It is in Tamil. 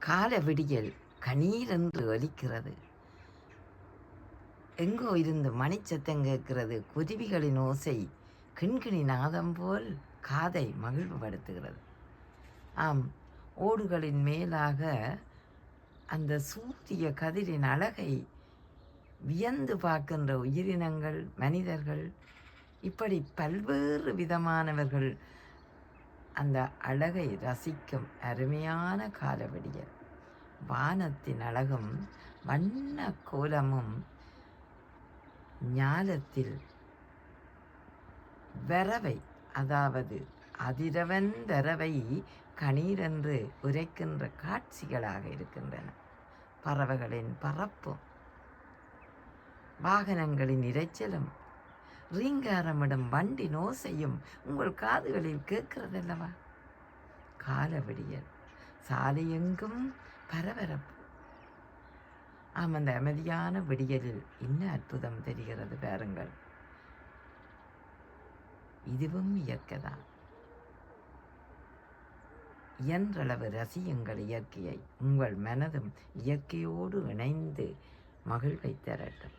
கால விடியல் கணீரென்று ஒலிக்கிறது எங்கோ இருந்து மணிச்சத்தம் கேட்கிறது. குருவிகளின் ஓசை கிண்கிணி நாதம் போல் காதை மகிழ்வுபடுத்துகிறது. ஆம் ஓடுகளின் மேலாக அந்த சூரிய கதிரின் அழகை வியந்து பார்க்கின்ற உயிரினங்கள் மனிதர்கள் இப்படி பல்வேறு விதமானவர்கள் அந்த அழகை ரசிக்கும் அருமையான காலவெடியல் வானத்தின் அழகும் வண்ண கோலமும் ஞாலத்தில் வரவை அதாவது அதிரவன் கணீரென்று உரைக்கின்ற காட்சிகளாக இருக்கின்றன. பறவைகளின் பறப்பும் வாகனங்களின் இரைச்சலும் ரீங்காரமிடும் வண்டி நோசையும் உங்கள் காதுகளில் கேட்கிறதல்லவா? காலவெடியல். சாலையெங்கும் பரபரப்பு. ஆம் அந்த அமைதியான விடியலில் என்ன அற்புதம் தெரிகிறது பாருங்கள். இதுவும் இயற்கைதான். இயன்றளவு ரசியுங்கள் இயற்கையை. உங்கள் மனதும் இயற்கையோடு இணைந்து மகிழ்வை தரட்டும்.